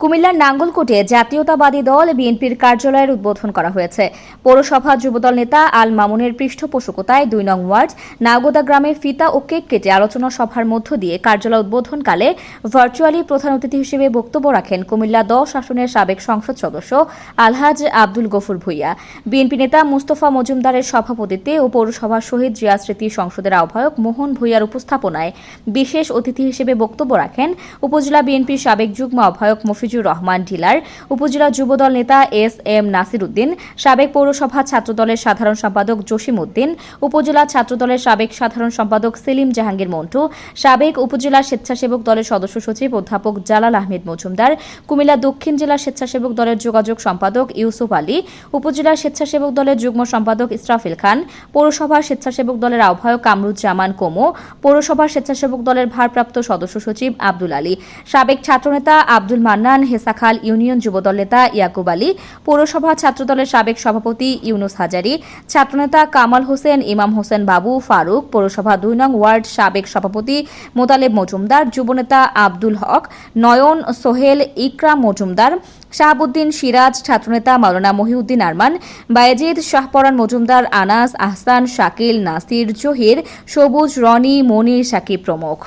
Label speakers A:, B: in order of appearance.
A: কুমিল্লার নাঙ্গলকোটে জাতীয়তাবাদী দল বিএনপির কার্যালয়ের উদ্বোধন করা হয়েছে। পৌরসভা যুবদল নেতা আল মামুনের পৃষ্ঠপোষকতায় দুই নং ওয়ার্ড, নাগোদা গ্রামে ফিতা ও কেক কেটে আলোচনা সভার মধ্য দিয়ে কার্যালয় উদ্বোধনকালে ভার্চুয়ালি প্রধান অতিথি হিসেবে বক্তব্য রাখেন কুমিল্লা দশ আসনের সাবেক সংসদ সদস্য আলহাজ আব্দুল গফুর ভুইয়া। বিএনপি নেতা মুস্তফা মজুমদারের সভাপতিত্বে ও পৌরসভার শহীদ জিয়া স্মৃতি সংসদের আহ্বায়ক মোহন ভুইয়ার উপস্থাপনায় বিশেষ অতিথি হিসেবে বক্তব্য রাখেন উপজেলা বিএনপির সাবেক যুগ্ম আহ্বায়ক মফিজুর রহমান ঢিলার, উপজেলা যুবদল নেতা এস এম নাসির উদ্দিন সাবেক পৌরসভা ছাত্রদলের সাধারণ সম্পাদক জসিম উদ্দিন, উপজেলা ছাত্রদলের সাবেক সাধারণ সম্পাদক সেলিম জাহাঙ্গীর মন্টু, সাবেক উপজেলা স্বেচ্ছাসেবক দলের সদস্য সচিব অধ্যাপক জালাল আহমেদ মজুমদার, কুমিল্লা দক্ষিণ জেলা স্বেচ্ছাসেবক দলের যোগাযোগ সম্পাদক ইউসুফ আলী, উপজেলা স্বেচ্ছাসেবক দলের যুগ্ম সম্পাদক ইসরাফিল খান পৌরসভার স্বেচ্ছাসেবক দলের আহ্বায়ক কামরুজ্জামান কোমো পৌরসভার স্বেচ্ছাসেবক দলের ভারপ্রাপ্ত সদস্য সচিব আব্দুল আলী, সাবেক ছাত্রনেতা আব্দুল মান্নান হেসাখাল ইউনিয়ন যুবদল নেতা ইয়াকুব আলী, পৌরসভা ছাত্রদলের সাবেক সভাপতি ইউনুস হাজারি, ছাত্রনেতা কামাল হোসেন, ইমাম হোসেন বাবু ফারুক, পৌরসভা দুই নং ওয়ার্ড সাবেক সভাপতি মোতালেব মজুমদার, যুবনেতা আব্দুল হক, নয়ন সোহেল, ইকরাম মজুমদার, শাহাবুদ্দিন সিরাজ, ছাত্রনেতা মাওলানা মহিউদ্দিন আরমান, বায়েজিদ শাহপরান মজুমদার, আনাস আহসান, শাকিল নাসির, জহির, সবুজ, রনি, মনির, সাকিব প্রমুখ।